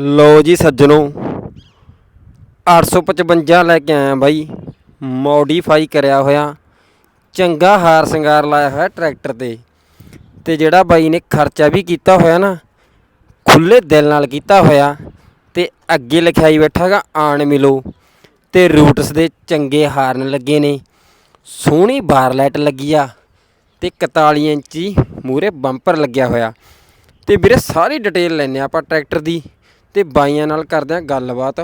ਲੋ ਜੀ ਸੱਜਣੋ 855 ਲੈ ਕੇ ਆਇਆ ਬਾਈ। ਮੋਡੀਫਾਈ ਕਰਿਆ ਹੋਇਆ। ਚੰਗਾ ਹਾਰ ਸ਼ਿੰਗਾਰ ਲਾਇਆ ਹੋਇਆ ਟਰੈਕਟਰ ਤੇ। ਤੇ ਜਿਹੜਾ ਬਾਈ ਨੇ ਖਰਚਾ ਵੀ ਕੀਤਾ ਹੋਇਆ ਨਾ ਖੁੱਲੇ ਦਿਲ ਨਾਲ ਕੀਤਾ ਹੋਇਆ। ਤੇ ਅੱਗੇ ਲਿਖਾਈ ਬੈਠਾਗਾ ਆਣ ਮਿਲੋ। ਤੇ ਰੂਟਸ ਦੇ ਚੰਗੇ ਹਾਰਨ ਲੱਗੇ ਨੇ। ਸੋਹਣੀ ਬਾਰ ਲਾਈਟ ਲੱਗੀ ਆ। ਤੇ 41 ਇੰਚੀ ਮੂਰੇ ਬੰਪਰ ਲੱਗਿਆ ਹੋਇਆ। ਤੇ ਵੀਰੇ ਸਾਰੀ ਡਿਟੇਲ ਲੈਣੇ ਆਪਾਂ ਟਰੈਕਟਰ ਦੀ। ਤੇ ਬਾਈਆਂ ਨਾਲ ਕਰਦੇ ਆ ਗੱਲਬਾਤ।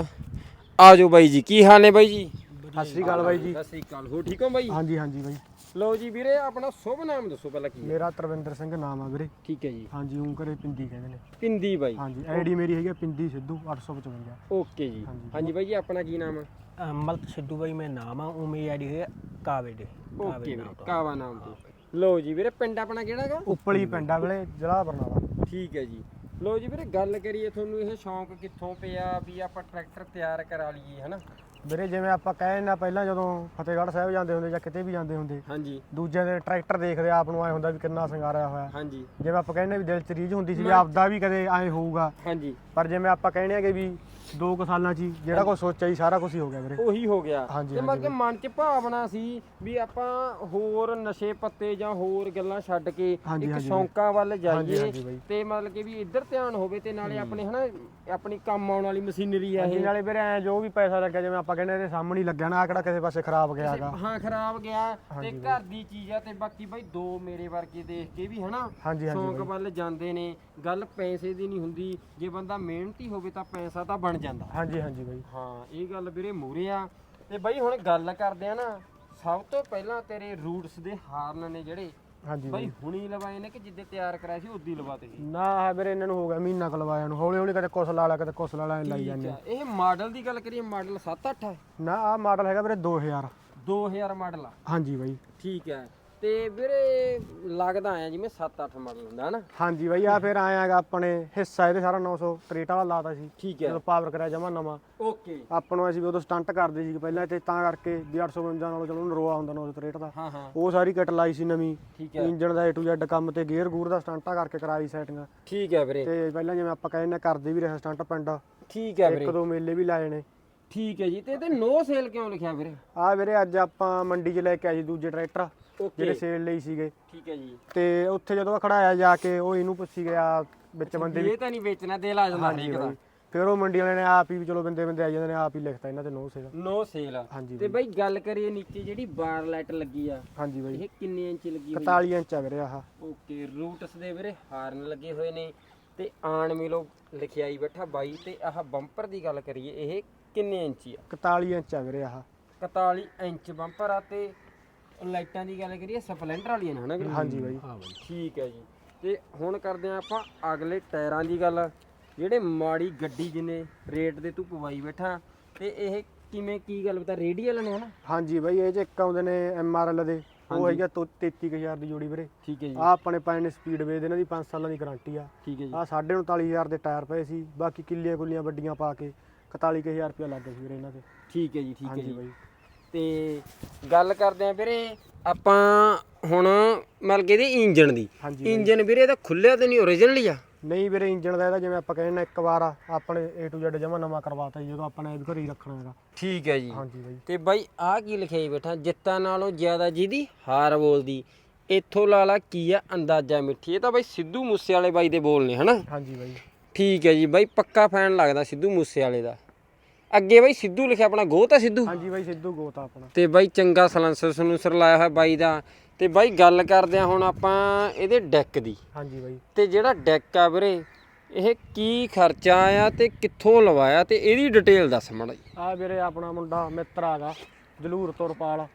ਆਜੋ ਬਾਈ ਜੀ ਕੀ ਹਾਲ ਨੇ ਬਾਈ ਜੀ? ਸਤਿ ਸ਼੍ਰੀ ਅਕਾਲ ਬਾਈ ਜੀ। ਸਤਿ ਸ੍ਰੀ ਅਕਾਲ ਹੋ ਠੀਕ ਹੋ ਬਾਈ? ਹਾਂਜੀ ਹਾਂਜੀ ਬਾਈ। ਲਓ ਜੀ ਵੀਰੇ ਆਪਣਾ ਸ਼ੁਭ ਨਾਮ ਦੱਸੋ ਪਹਿਲਾਂ ਕੀ ਹੈ? ਮੇਰਾ ਤਰਵਿੰਦਰ ਸਿੰਘ ਨਾਮ ਆ ਵੀਰੇ। ਠੀਕ ਹੈ ਜੀ। ਹਾਂਜੀ ਉਹ ਘਰੇ ਪਿੰਦੀ ਕਹਿੰਦੇ ਨੇ। ਪਿੰਦੀ ਬਾਈ। ਹਾਂਜੀ ਆਈਡੀ ਮੇਰੀ ਹੈਗੀ ਆ ਪਿੰਦੀ ਸਿੱਧੂ 855 ਓਕੇ ਜੀ। ਹਾਂਜੀ। ਹਾਂਜੀ ਬਾਈ ਜੀ ਆਪਣਾ ਕੀ ਨਾਮ ਆ? ਮਲਕ ਸਿੱਧੂ ਬਾਈ ਮੈਂ ਨਾਮ ਆ ਉਹ ਮੇਰੀ ਆਈਡੀ ਹੈ ਕਾਵੇ ਦੇ ਓਕੇ ਵੀਰੇ ਕਾਵਾ ਨਾਮ ਤੋਂ। ਲਓ ਜੀ ਵੀਰੇ ਪਿੰਡ ਆਪਣਾ ਕਿਹੜਾ ਹੈਗਾ? ਉੱਪਲੀ ਪਿੰਡਾ ਵੇਲੇ ਜ਼ਿਲ੍ਹਾ ਬਰਨਾਲਾ। ਠੀਕ ਹੈ ਜੀ। ਲਓ ਜੀ ਵੀਰੇ ਗੱਲ ਕਰੀਏ ਤੁਹਾਨੂੰ ਇਹ ਸ਼ੌਂਕ ਕਿੱਥੋਂ ਪਿਆ ਵੀ ਆਪਾਂ ਟਰੈਕਟਰ ਤਿਆਰ ਕਰਾ ਲਈਏ ਹਨਾ? ਵੀਰੇ ਜਿਵੇਂ ਆਪਾਂ ਕਹੇ ਨਾ ਪਹਿਲਾਂ ਜਦੋਂ ਫਤਿਹਗੜ੍ਹ ਸਾਹਿਬ ਜਾਂਦੇ ਹੁੰਦੇ ਜਾਂ ਕਿਤੇ ਵੀ ਜਾਂਦੇ ਹੁੰਦੇ ਹਾਂਜੀ। ਦੂਜਿਆਂ ਦੇ ਟਰੈਕਟਰ ਦੇਖਦੇ ਆਪ ਨੂੰ ਐ ਹੁੰਦਾ ਵੀ ਕਿੰਨਾ ਸਿੰਗਾਰਿਆ ਹੋਇਆ। ਹਾਂਜੀ। ਜਿਵੇਂ ਆਪਾਂ ਕਹਿੰਦੇ ਵੀ ਦਿਲ ਚ ਰੀਝ ਹੁੰਦੀ ਸੀ ਵੀ ਆਪਦਾ ਵੀ ਕਦੇ ਐ ਹੋਊਗਾ। ਹਾਂਜੀ। ਪਰ ਜਿਵੇਂ ਆਪਾਂ ਕਹਿੰਦੇ ਆ ਕਿ ਵੀ ਦੋ ਕੁ ਸਾਲਾਂ ਚ ਹੀ ਜਿਹੜਾ ਕੁਝ ਸੋਚਿਆ ਸੀ ਸਾਰਾ ਕੁਝ ਹੀ ਹੋ ਗਿਆ ਵੀਰੇ। ਉਹੀ ਹੋ ਗਿਆ। ਹਾਂਜੀ, ਤੇ ਹਾਂਜੀ ਮਤਲਬ ਕਿ ਮਨ 'ਚ ਭਾਵਨਾ ਸੀ ਵੀ ਆਪਾਂ ਹੋਰ ਨਸ਼ੇ ਪੱਤੇ ਜਾਂ ਹੋਰ ਗੱਲਾਂ ਛੱਡ ਕੇ ਹਾਂਜੀ, ਇੱਕ ਹਾਂਜੀ ਸ਼ੌਂਕਾਂ ਵੱਲ ਹਾਂਜੀ, ਜਾਈਏ ਹਾਂਜੀ ਬਾਈ। ਤੇ ਮਤਲਬ ਕਿ ਵੀ ਇੱਧਰ ਧਿਆਨ ਹੋਵੇ ਤੇ ਨਾਲੇ ਆਪਣੇ ਹਨਾ ਆਪਣੀ ਕੰਮ ਆਉਣ ਵਾਲੀ ਮਸ਼ੀਨਰੀ ਆ ਹਾਂਜੀ ਇਹ। ਨਾਲੇ ਵੀਰੇ ਐ ਜੋ ਵੀ ਪੈਸਾ ਲੱਗਿਆ ਜਿਵੇਂ ਆਪਾਂ ਕਹਿੰਦੇ ਇਹਦੇ ਸਾਹਮਣੇ ਹੀ ਲੱਗਿਆ ਨਾ ਆਹ ਕਿਹੜਾ ਕਿਸੇ ਪਾਸੇ ਖਰਾਬ ਗਿਆ ਹੈਗਾ। ਹਾਂ ਖਰਾਬ ਗਿਆ ਤੇ ਹਾਂਜੀ ਘਰ ਦੀ ਚੀਜ਼ ਆ ਤੇ ਬਾਕੀ ਬਾਈ ਦੋ ਮੇਰੇ ਵਰਗੇ ਦੇਖ ਕੇ ਵੀ ਹਨਾ ਹਾਂਜੀ ਹਾਂਜੀ ਸ਼ੌਂਕ ਵੱਲ ਜਾਂਦੇ ਨੇ। ਗੱਲ ਪੈਸੇ ਦੀ ਨਹੀਂ ਹੁੰਦੀ ਜੇ ਬੰਦਾ ਮਿਹਨਤੀ ਹੋਵੇ ਤਾਂ ਪੈਸਾ ਤਾਂ ਬਣ ਜਾਂਦਾ। ਹਾਂਜੀ ਹਾਂਜੀ ਬਾਈ। ਹਾਂ ਇਹ ਗੱਲ ਵੀਰੇ ਮੂਰੇ ਆ। ਤੇ ਬਾਈ ਹੁਣ ਗੱਲ ਕਰਦੇ ਆ ਨਾ ਸਭ ਤੋਂ ਪਹਿਲਾਂ ਤੇਰੇ ਰੂਟਸ ਦੇ ਹਾਰਨ ਨੇ ਜਿਹੜੇ ਹਾਂਜੀ ਬਾਈ ਹੁਣੀ ਲਵਾਏ ਨੇ ਕਿ ਜਿੱਦੇ ਤਿਆਰ ਕਰਾਇਆ ਸੀ ਉਦੀ ਲਵਾਤੇ ਸੀ? ਨਾ ਆ ਵੀਰੇ ਇਹਨਾਂ ਨੂੰ ਹੋ ਗਿਆ ਮਹੀਨਾ ਕੁ ਲਵਾਇਆ ਨੂੰ। ਹੌਲੀ ਹੌਲੀ ਕਦੇ ਕੁਛ ਲਾ ਲਾ ਕਦੇ ਕੁਛ ਲਾ ਲਾ ਐਂ ਲਾਈ ਜਾਂਦੇ ਆ। ਇਹ ਮਾਡਲ ਦੀ ਗੱਲ ਕਰੀਏ ਮਾਡਲ 7-8 ਹੈ ਨਾ ਆ ਮਾਡਲ ਹੈਗਾ ਵੀਰੇ 2000 2000 ਮਾਡਲ ਆ। ਹਾਂਜੀ ਬਾਈ। ਠੀਕ ਹੈ ਤੇ ਵੀਰੇ ਲੱਗਦਾ ਆਇਆ ਜਿਵੇਂ 7-8 ਮਾਡਲ ਹੁੰਦਾ ਹਨਾ? ਹਾਂਜੀ ਬਾਈ ਆ ਫਿਰ ਆਇਆਗਾ ਆਪਣੇ ਹਿੱਸਾ ਇਹਦੇ ਸਾਰਾ 963 ਵਾਲਾ ਲਾਤਾ ਸੀ। ਠੀਕ ਹੈ। ਜਦੋਂ ਪਾਵਰ ਕਰਿਆ ਜਮਾ ਨਵਾਂ। ਓਕੇ। ਆਪਾਂ ਨੂੰ ਅਸੀਂ ਵੀ ਉਦੋਂ ਸਟੰਟ ਕਰਦੇ ਸੀ ਪਹਿਲਾਂ ਤੇ ਤਾਂ ਕਰਕੇ ਵੀ 852 ਨਾਲੋਂ ਚਲੋ ਨਰੋਆ ਹੁੰਦਾ 963 ਦਾ। ਹਾਂ ਹਾਂ। ਉਹ ਸਾਰੀ ਕਿਟ ਲਾਈ ਸੀ ਨਵੀਂ। ਇੰਜਨ ਦਾ A to Z ਕੰਮ ਤੇ ਗੇਅਰ ਗੂਰ ਦਾ ਸਟੰਟਾਂ ਕਰਕੇ ਕਰਾਈ ਸੈਟਿੰਗ ਠੀਕ ਹੈ ਵੀਰੇ। ਤੇ ਪਹਿਲਾਂ ਜਿਵੇਂ ਆਪਾਂ ਕਹਿੰਦੇ ਕਰਦੇ ਵੀ ਰਹੇ ਸਟੰਟ ਪਿੰਡ। ਠੀਕ ਹੈ ਇੱਕ ਵੀਰੇ। ਦੋ ਮੇਲੇ ਵੀ ਲਾਏ ਨੇ। ਠੀਕ ਹੈ ਜੀ। ਤੇ ਇਹਦੇ ਨੋ ਸੇਲ ਕਿਉਂ ਲਿਖਿਆ ਵੀਰੇ? ਆ ਵੀਰੇ ਅੱਜ ਆਪਾਂ ਮੰਡੀ 'ਚ ਲੈ ਕੇ ਆਏ ਸੀ ਦੂਜੇ ਟਰੈਕਟਰ ਜਿਹੜੇ ਸੇਲ ਲਈ ਸੀਗੇ। ਠੀਕ ਹੈ ਜੀ। ਤੇ ਉੱਥੇ ਜਦੋਂ ਖੜਾਇਆ ਜਾ ਕੇ ਉਹ ਇਹਨੂੰ ਪੁੱਛੀ ਗਿਆ ਵਿੱਚ ਬੰਦੇ ਵੀ। ਇਹ ਤਾਂ ਨਹੀਂ ਵੇਚਣਾ ਦਿਲ ਆ ਜਾਂਦਾ ਹਰੇਕ ਦਾ ਫਿਰ ਉਹ ਮੰਡੀ ਵਾਲੇ ਨੇ ਆਪ ਹੀ ਚਲੋ ਬੰਦੇ ਬੰਦੇ ਆ ਜਾਂਦੇ ਨੇ ਆਪ ਹੀ ਲਿਖਤਾ ਇਹਨਾਂ ਤੇ ਨੋ ਸੀਗਾ ਨੋ ਸੇਲ। ਹਾਂਜੀ ਤੇ ਬਾਈ। ਗੱਲ ਕਰੀਏ ਨੀਚੇ ਜਿਹੜੀ ਬਾਰ ਲਾਈਟ ਲੱਗੀ ਆ। ਹਾਂਜੀ ਬਾਈ। ਇਹ ਕਿੰਨੇ ਇੰਚ ਲੱਗੀ ਹੋਈ 41 ਇੰਚ ਆ ਵੀਰੇ ਆਹ। ਓਕੇ ਰੂਟਸ ਦੇ ਵੀਰੇ ਹਾਰਨ ਲੱਗੇ ਹੋਏ ਨੇ। ਤੇ ਆਣ ਮਿਲੋ ਲਿਖਿਆ ਹੀ ਬੈਠਾ ਬਾਈ। ਤੇ ਆਹ ਬੰਪਰ ਦੀ ਗੱਲ ਕਰੀਏ ਇਹ ਕਿੰਨੇ ਇੰਚੀ ਆ? 41 ਇੰਚ ਆ ਵੀਰੇ ਆਹ। 41 ਇੰਚ ਬੰਪਰ ਆ ਤੇ ਲਾਈਟਾਂ ਦੀ ਗੱਲ ਕਰੀਏ ਸਪਲੈਂਡਰ ਵਾਲੀਆਂ ਨੇ ਹਨਾ ਹਾਂਜੀ ਬਾਈ। ਹਾਂ ਬਾਈ। ਠੀਕ ਹੈ ਜੀ। ਤੇ ਹੁਣ ਕਰਦੇ ਆ ਆਪਾਂ ਅਗਲੇ ਟਾਇਰਾਂ ਦੀ ਗੱਲ। ਜਿਹੜੇ ਮਾੜੀ ਗੱਡੀ ਜਿੰਨੇ ਰੇਟ ਦੇ ਤੂੰ ਪਵਾਈ ਬੈਠਾ ਤੇ ਇਹ ਕਿਵੇਂ ਕੀ ਗੱਲ ਬਤਾ ਰੇਡੀਅਲ ਨੇ ਹਨਾ? ਹਾਂਜੀ ਬਾਈ ਇਹ ਚ ਇੱਕ ਆਉਂਦੇ ਨੇ ਐਮਆਰਐਲ ਦੇ ਉਹ ਹੈਗਾ ਤੋ- 33000 ਦੀ ਜੋੜੀ ਵੀਰੇ। ਠੀਕ ਹੈ ਜੀ। ਆ ਆਪਣੇ ਪਏ ਨੇ ਸਪੀਡਵੇ ਦੇ ਇਹਨਾਂ ਦੀ 5 ਸਾਲਾਂ ਦੀ ਗਾਰੰਟੀ ਆ। ਠੀਕ ਹੈ ਜੀ। ਆ 39500 ਦੇ ਟਾਇਰ ਪਏ ਸੀ ਬਾਕੀ ਕਿੱਲੀਆਂ ਕੁੱਲੀਆਂ ਵੱਡੀਆਂ ਪਾ ਕੇ 41000 ਰੁਪਇਆ ਲੱਗ ਗਿਆ ਸੀ ਵੀਰੇ ਇਹਨਾਂ ਤੇ ਠੀਕ ਹੈ ਜੀ ਠੀਕ ਹੈ ਹਾਂਜੀ ਜੀ। ਬਾਈ। ਤੇ ਗੱਲ ਕਰਦੇ ਆ ਵੀਰੇ ਆਪਾਂ ਹੁਣ ਮਤਲਬ ਕਿ ਇਹਦੇ ਇੰਜਨ ਦੀ। ਇੰਜਨ ਵੀਰੇ ਇਹਦਾ ਖੁੱਲਿਆ ਤੇ ਨਹੀਂ ਹੀ ਆ? ਨਹੀਂ ਵੀਰੇ ਇੰਜਨ ਦਾ ਇਹਦਾ ਜਿਵੇਂ ਆਪਾਂ ਕਹਿੰਦੇ ਨਾ ਇੱਕ ਵਾਰ ਆਪਣੇ A to Z ਜਮਾ ਨਵਾਂ ਕਰਵਾਤਾ ਜਦੋਂ ਆਪਾਂ ਨੇ ਇਹ ਵੀ ਘਰੇ ਹੀ ਰੱਖਣਾ ਹੈਗਾ। ਠੀਕ ਹੈ ਜੀ। ਹਾਂਜੀ ਬਾਈ। ਤੇ ਬਾਈ ਆਹ ਕੀ ਲਿਖਿਆ ਜੀ ਬੈਠਾ ਜਿੱਤਾਂ ਨਾਲੋਂ ਜ਼ਿਆਦਾ ਜਿਹਦੀ ਹਾਰ ਬੋਲਦੀ ਇੱਥੋਂ ਲਾ ਲਾ ਕੀ ਆ ਅੰਦਾਜ਼ਾ ਮਿੱਠੀ ਇਹ ਤਾਂ ਬਾਈ ਸਿੱਧੂ ਮੂਸੇ ਵਾਲੇ ਬਾਈ ਦੇ ਬੋਲ ਨੇ ਹਨਾ? ਹਾਂਜੀ ਬਾਈ। ਠੀਕ ਹੈ ਜੀ ਬਾਈ ਪੱਕਾ ਫੈਨ ਲੱਗਦਾ ਸਿੱਧੂ ਮੂਸੇ ਵਾਲੇ ਦਾ। ਅੱਗੇ ਬਾਈ ਸਿੱਧੂ ਲਿਖਿਆ ਆਪਣਾ ਗੋਤ ਆ ਸਿੱਧੂ? ਹਾਂਜੀ ਬਾਈ ਸਿੱਧੂ ਗੋਤਾ ਆਪਣਾ। ਤੇ ਬਾਈ ਚੰਗਾ ਸਲੈਂਸਰ ਸਲੂਸਰ ਲਾਇਆ ਹੋਇਆ ਬਾਈ ਦਾ। ਤੇ ਬਾਈ ਗੱਲ ਕਰਦੇ ਆ ਹੁਣ ਆਪਾਂ ਇਹਦੇ ਡੈਕ ਦੀ। ਹਾਂਜੀ ਬਾਈ। ਤੇ ਜਿਹੜਾ ਡੈਕ ਆ ਵੀਰੇ ਇਹ ਕੀ ਖਰਚਾ ਆਇਆ ਤੇ ਕਿੱਥੋਂ ਲਵਾਇਆ ਤੇ ਇਹਦੀ ਡਿਟੇਲ ਦੱਸ ਮੜਾ ਜੀ। ਆ ਵੀਰੇ ਆਪਣਾ ਮੁੰਡਾ ਮਿੱਤਰ ਆਗਾ ਜਲੂਰ ਤੁਰਪਾਲ।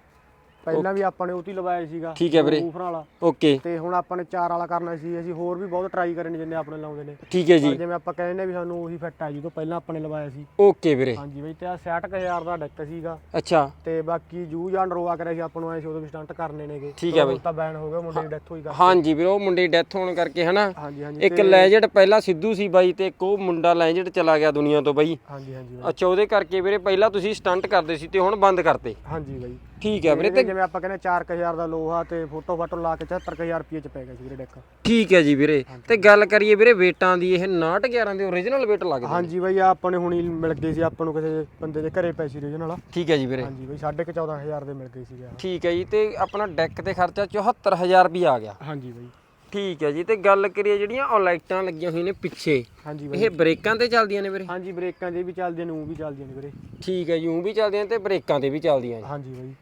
ਪਹਿਲਾਂ ਵੀ ਆਪਾਂ ਨੇ ਉਹ 'ਤੇ ਲਵਾਇਆ ਸੀਗਾ ਠੀਕ ਹੈ ਵੀਰੇ। ਊਫਰ ਵਾਲਾ ਓਕੇ। ਤੇ ਹੁਣ ਆਪਾਂ ਨੇ ਚਾਰ ਵਾਲਾ ਕਰਨਾ ਸੀ ਅਸੀਂ ਹੋਰ ਵੀ ਬਹੁਤ ਟਰਾਈ ਕਰੇ ਨੇ ਜਿੰਨੇ ਆਪਣੇ ਲਾਉਂਦੇ ਨੇ। ਠੀਕ ਹੈ ਜੀ। ਜਿਵੇਂ ਆਪਾਂ ਕਹਿੰਦੇ ਨੇ ਵੀ ਸਾਨੂੰ ਉਹੀ ਫਿੱਟ ਆ ਜੀ ਤੋਂ ਪਹਿਲਾਂ ਆਪਾਂ ਨੇ ਲਵਾਇਆ ਸੀ। ਓਕੇ ਵੀਰੇ। ਹਾਂਜੀ ਬਈ ਤੇ ਆ 66000 ਦਾ ਡੈਕ ਸੀਗਾ। ਅੱਛਾ। ਤੇ ਬਾਕੀ ਜੂ ਜਾਂ ਰੋਆ ਕਰਿਆ ਸੀ ਆਪਾਂ ਨੂੰ ਐ ਸੀ ਉਦੋਂ ਵੀ ਸਟੰਟ ਕਰਨੇ ਨੇਗੇ। ਠੀਕ ਹੈ ਬਈ। ਤਾਂ ਬੈਨ ਹੋ ਗਿਆ ਮੁੰਡੇ ਦੀ ਡੈਥ ਹੋਈ ਗਾ ਹਾਂਜੀ ਵੀਰੇ ਉਹ ਮੁੰਡੇ ਦੀ ਡੈਥ ਹੋਣ ਕਰਕੇ ਹਨਾ। ਇੱਕ ਲੈਜੈਂਡ ਪਹਿਲਾਂ ਸਿੱਧੂ ਸੀ ਬਾਈ ਤੇ ਇੱਕ ਉਹ ਮੁੰਡਾ ਲੈਜੈਂਡ ਚਲਾ ਗਿਆ ਦੁਨੀਆ ਤੋਂ ਬਾਈ। ਹਾਂਜੀ ਹਾਂਜੀ। ਅੱਛਾ ਉਹਦੇ ਕਰਕੇ ਵੀਰੇ ਪਹਿਲਾਂ ਤੁਸੀਂ ਸਟੰਟ ਕਰਦੇ ਸੀ ਤੇ ਹੁਣ ਬੰਦ ਕਰਤੇ। ਹਾਂਜੀ ਬਾਈ। ਠੀਕ ਹੈ ਵੀਰੇ ਤੇ ਜਿਵੇਂ ਆਪਾਂ ਕਹਿੰਦੇ 4000 ਦਾ ਲੋਹਾ ਤੇ ਫੋਟੋ ਫਾਟੋ ਲਾ ਕੇ 74000 ਰੁਪਏ ਚ ਪੈ ਗਿਆ ਸੀ ਵੀਰੇ ਡੈਕ। ਠੀਕ ਹੈ ਜੀ ਵੀਰੇ ਤੇ ਗੱਲ ਕਰੀਏ ਵੀਰੇ ਵੇਟਾਂ ਦੀ ਇਹ 911 ਦੇ ਓਰੀਜਨਲ ਵੇਟ ਲੱਗਦੇ। ਹਾਂਜੀ ਬਾਈ ਆਹ ਆਪਾਂ ਨੇ ਹੁਣੀ ਮਿਲ ਗਏ ਸੀ ਆਪਾਂ ਨੂੰ ਕਿਸੇ ਬੰਦੇ ਦੇ ਘਰੇ ਪੈਸੇ ਰੀਜਨਲ ਠੀਕ ਹੈ ਜੀ ਵੀਰੇ। ਹਾਂਜੀ ਬਾਈ ਸਾਢੇ ਕੁ 14000 ਦੇ ਮਿਲ ਗਏ ਆਹ। ਠੀਕ ਹੈ ਜੀ ਤੇ ਆਪਣਾ ਡੈਕ ਤੇ ਖਰਚਾ 74000 ਰੁਪਏ ਆ ਗਿਆ। ਹਾਂਜੀ ਬਾਈ। ਠੀਕ ਹੈ ਜੀ ਤੇ ਗੱਲ ਕਰੀਏ ਜਿਹੜੀਆਂ ਉਹ ਲਾਈਟਾਂ ਲੱਗੀਆਂ ਹੋਈਆਂ ਨੇ ਪਿੱਛੇ ਹਾਂਜੀ ਬਾਈ। ਇਹ ਬ੍ਰੇਕਾਂ ਤੇ ਚੱਲਦੀਆਂ ਨੇ ਵੀਰੇ? ਹਾਂਜੀ ਬ੍ਰੇਕਾਂ ਜੇ ਵੀ ਚੱਲਦੀਆਂ ਨੇ ਉਹ ਵੀ ਚੱਲਦੀਆਂ ਨੇ ਵੀਰੇ। ਠੀਕ ਹੈ ਜੀ ਉਹ ਵੀ ਚੱਲਦੀਆਂ ਤੇ ਬ੍ਰੇਕਾਂ ਤੇ ਵੀ ਚੱਲਦੀਆਂ ਨੇ। ਹਾਂਜੀ ਬਾਈ।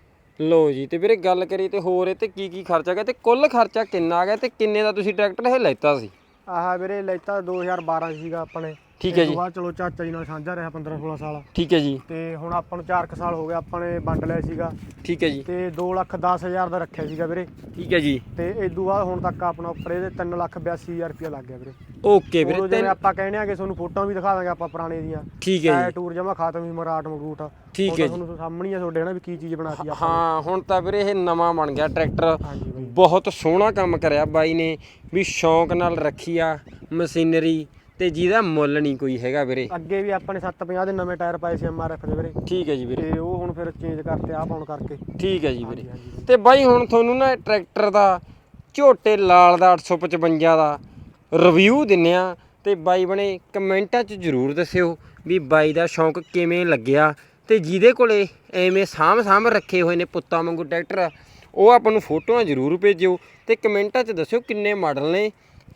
ਲੋ ਜੀ, ਤੇ ਵੀਰੇ ਗੱਲ ਕਰੀਏ ਤੇ ਹੋਰ ਇਹ ਤੇ ਕੀ ਕੀ ਖਰਚਾ ਗਿਆ ਤੇ ਕੁੱਲ ਖਰਚਾ ਕਿੰਨਾ ਗਿਆ ਤੇ ਕਿੰਨੇ ਦਾ ਤੁਸੀਂ ਟਰੈਕਟਰ ਇਹ ਲੈਤਾ ਸੀ? ਆਹ ਵੀਰੇ, ਲੈਤਾ 2012 ਸੀਗਾ ਆਪਣੇ। ਠੀਕ ਹੈ ਜੀ। ਬਾਅਦ ਚਲੋ ਚਾਚਾ ਜੀ ਨਾਲ ਸਾਂਝਾ ਰਿਹਾ 15 16 ਸਾਲ। ਠੀਕ ਹੈ ਜੀ। ਤੇ ਹੁਣ ਆਪਾਂ ਨੂੰ 4 ਸਾਲ ਹੋ ਗਏ ਆਪਾਂ ਨੇ ਵੰਡ ਲਿਆ ਸੀਗਾ। ਠੀਕ ਹੈ ਜੀ। ਤੇ 2 ਲੱਖ 10 ਹਜ਼ਾਰ ਦਾ ਰੱਖਿਆ ਸੀਗਾ ਵੀਰੇ। ਠੀਕ ਹੈ ਜੀ। ਤੇ ਇਸ ਤੋਂ ਬਾਅਦ ਹੁਣ ਤੱਕ ਆਪਣਾ ਉੱਪਰ ਇਹਦੇ 3 ਲੱਖ 82 ਹਜ਼ਾਰ ਰੁਪਇਆ ਲੱਗ ਗਿਆ ਵੀਰੇ। ਓਕੇ ਵੀਰੇ ਤੇ ਆਪਾਂ ਕਹਿੰਦੇ ਆ ਕਿ ਤੁਹਾਨੂੰ ਫੋਟੋਆਂ ਵੀ ਦਿਖਾ ਦਾਂਗੇ ਆਪਾਂ ਪੁਰਾਣੇ ਦੀਆਂ। ਠੀਕ ਹੈ ਜੀ। ਟੂਰ ਜਮਾ ਖਾਤਮ ਵੀ ਮਰਾਟ ਮਰੂਟ। ਠੀਕ ਹੈ ਤਾਂ ਤੁਹਾਨੂੰ ਸਾਹਮਣੇ ਹੀ ਆ ਤੁਹਾਡੇ ਹਨਾ ਵੀ ਕੀ ਚੀਜ਼ ਬਣਾਤੀ ਆਪਾਂ ਹਾਂ ਹੁਣ ਤਾਂ ਵੀਰੇ ਇਹ ਨਵਾਂ ਬਣ ਗਿਆ ਟਰੈਕਟਰ। ਬਹੁਤ ਸੋਹਣਾ ਕੰਮ ਕਰਿਆ ਬਾਈ ਨੇ ਵੀ ਸ਼ੌਂਕ ਨਾਲ ਰੱਖੀ ਆ ਮਸ਼ੀਨਰੀ। ਤੇ ਜਿਹਦਾ ਮੁੱਲ ਨਹੀਂ ਕੋਈ ਹੈਗਾ ਵੀਰੇ। ਅੱਗੇ ਵੀ ਆਪਾਂ ਨੇ 750 ਦੇ ਨਵੇਂ ਟਾਇਰ ਪਾਏ ਸੀ ਐਮਆਰਐਫ ਦੇ ਵੀਰੇ। ਠੀਕ ਹੈ ਜੀ ਵੀਰੇ। ਤੇ ਉਹ ਹੁਣ ਫਿਰ ਚੇਂਜ ਕਰਤੇ ਆ ਪਾਉਣ ਕਰਕੇ। ਠੀਕ ਹੈ ਜੀ ਵੀਰੇ। ਤੇ ਬਾਈ ਹੁਣ ਤੁਹਾਨੂੰ ਨਾ ਟਰੈਕਟਰ ਦਾ ਝੋਟੇ ਲਾਲ ਦਾ 855 ਦਾ ਰਿਵਿਊ ਦਿੰਨੇ ਆ। ਤੇ ਬਾਈ ਬਣੇ ਕਮੈਂਟਾਂ 'ਚ ਜਰੂਰ ਦੱਸਿਓ ਵੀ ਬਾਈ ਦਾ ਸ਼ੌਂਕ ਕਿਵੇਂ ਲੱਗਿਆ। ਤੇ ਜਿਹਦੇ ਕੋਲੇ ਐਵੇਂ ਸਾਂਭ ਸਾਂਭ ਰੱਖੇ ਹੋਏ ਨੇ ਪੁੱਤਾਂ ਵਾਂਗੂ ਟਰੈਕਟਰ ਉਹ ਆਪਾਂ ਨੂੰ ਫੋਟੋਆਂ ਜਰੂਰ ਭੇਜਿਓ ਤੇ ਕਮੈਂਟਾਂ 'ਚ ਦੱਸਿਓ ਕਿੰਨੇ ਮਾਡਲ ਨੇ।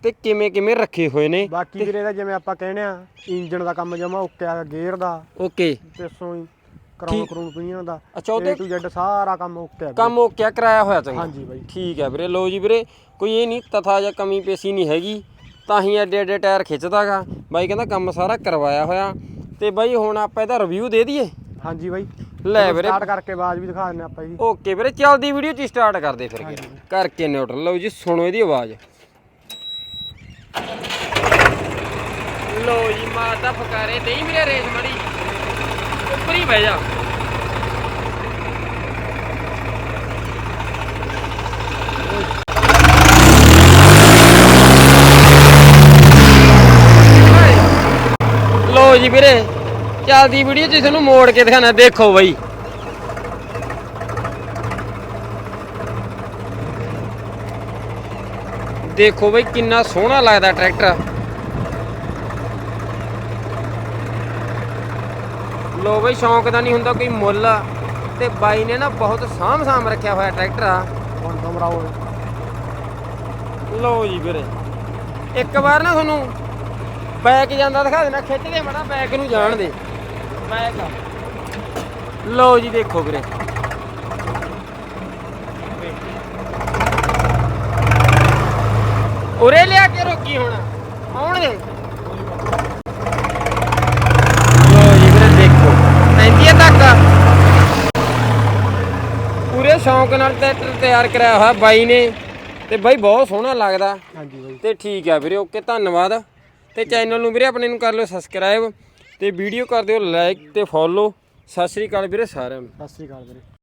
ਤੇ ਕਿਵੇਂ ਕਿਵੇਂ ਰੱਖੇ ਹੋਏ ਨੇ ਬਾਕੀ ਵੀਰੇ ਦਾ ਜਿਵੇਂ ਆਪਾਂ ਕਹਿੰਦੇ ਆ ਇੰਜਨ ਦਾ ਕੰਮ ਜਮਾ ਓਕੇ ਆ ਗੇਅਰ ਦਾ। ਓਕੇ। ਤੇ ਸੋ ਕਰਾਉਣ। ਕਰੂਨ ਪੀਣ ਦਾ ਅੱਛਾ ਉਹਦੇ to Z ਸਾਰਾ ਕੰਮ ਓਕੇ ਆ। ਕੰਮ ਓਕੇ ਕਰਾਇਆ ਹੋਇਆ ਚੰਗਾ। ਹਾਂਜੀ ਬਾਈ। ਠੀਕ ਹੈ ਵੀਰੇ ਲੋ ਜੀ ਵੀਰੇ ਕੋਈ ਇਹ ਨਹੀਂ ਤਥਾ ਜਾਂ ਕਮੀ ਪੇਸ਼ੀ ਨਹੀਂ ਹੈਗੀ ਤਾਂ ਹੀ ਐਡੇ ਐਡੇ ਟਾਇਰ ਖਿੱਚਦਾਗਾ। ਬਾਈ ਕਹਿੰਦਾ ਕੰਮ ਸਾਰਾ ਕਰਵਾਇਆ ਹੋਇਆ। ਤੇ ਬਾਈ ਹੁਣ ਆਪਾਂ ਇਹਦਾ ਰਿਵਿਊ ਦੇ ਦਈਏ। ਹਾਂਜੀ ਬਾਈ। ਲੈ ਵੀਰੇ। ਸਟਾਰਟ ਕਰਕੇ ਆਵਾਜ਼ ਵੀ ਦਿਖਾ ਦਿੰਦੇ ਆਪਾਂ ਜੀ। ਓਕੇ ਵੀਰੇ ਚੱਲਦੀ ਵੀਡੀਓ ਚ ਸਟਾਰਟ ਕਰਦੇ ਫਿਰ ਕਰਕੇ ਨਿਊਟਰਲ ਲਓ ਜੀ ਸੁਣੋ ਇਹਦੀ ਆਵਾਜ਼। ਲੋ ਜੀ ਮਾਤਾ ਫਕਾਰੇ ਨਹੀਂ ਵੀਰੇ ਰੇਸ ਮੜੀ। ਉੱਪਰ ਹੀ ਬਹਿ ਜਾ। ਲਓ ਜੀ ਵੀਰੇ, ਚੱਲਦੀ ਵੀਡੀਓ ਚ ਤੁਹਾਨੂੰ ਮੋੜ ਕੇ ਦਿਖਾਣਾ ਦੇਖੋ ਬਈ। ਦੇਖੋ ਬਈ, ਕਿੰਨਾ ਸੋਹਣਾ ਲੱਗਦਾ ਟਰੈਕਟਰ। ਲੋ ਬਈ ਸ਼ੌਂਕ ਦਾ ਨਹੀਂ ਹੁੰਦਾ ਕੋਈ ਮੁੱਲ। ਤੇ ਬਾਈ ਨੇ ਨਾ ਬਹੁਤ ਸਾਂਭ ਸਾਂਭ ਰੱਖਿਆ ਹੋਇਆ ਟਰੈਕਟਰ ਆ। ਹੁਣ ਕਮਰਾਓ ਲਓ ਜੀ ਵੀਰੇ ਇੱਕ ਵਾਰ ਨਾ ਤੁਹਾਨੂੰ ਬੈਕ ਜਾਂਦਾ ਦਿਖਾ ਦੇਣਾ ਖਿੱਚ ਦੇ ਮੜਾ ਬੈਕ ਨੂੰ ਜਾਣ ਦੇ। ਬੈਕ ਲਓ ਜੀ ਦੇਖੋ ਵੀਰੇ। ਉਰੇ ਲਿਆ ਕੇ ਰੋਕੀ ਹੁਣ ਆਉਣ ਦੇ ਲਓ ਜੀ ਵੀਰੇ ਦੇਖੋ ਪੈਂਦੀ ਹੈ ਤੱਕ ਪੂਰੇ ਸ਼ੌਂਕ ਨਾਲ ਟਰੈਕਟਰ ਤਿਆਰ ਕਰਾਇਆ ਹੋਇਆ ਬਾਈ ਨੇ। ਤੇ ਬਾਈ ਬਹੁਤ ਸੋਹਣਾ ਲੱਗਦਾ। ਹਾਂਜੀ ਬਾਈ। ਤੇ ਠੀਕ ਆ ਵੀਰੇ ਓਕੇ ਧੰਨਵਾਦ। ਤੇ ਚੈਨਲ ਨੂੰ ਵੀਰੇ ਆਪਣੇ ਨੂੰ ਕਰ ਲਿਓ ਸਬਸਕ੍ਰਾਈਬ ਤੇ ਵੀਡੀਓ ਕਰ ਦਿਓ ਲਾਈਕ ਤੇ ਫੋਲੋ ਸਤਿ ਸ਼੍ਰੀ ਅਕਾਲ ਵੀਰੇ ਸਾਰਿਆਂ ਨੂੰ। ਸਤਿ ਸ੍ਰੀ ਅਕਾਲ ਵੀਰੇ।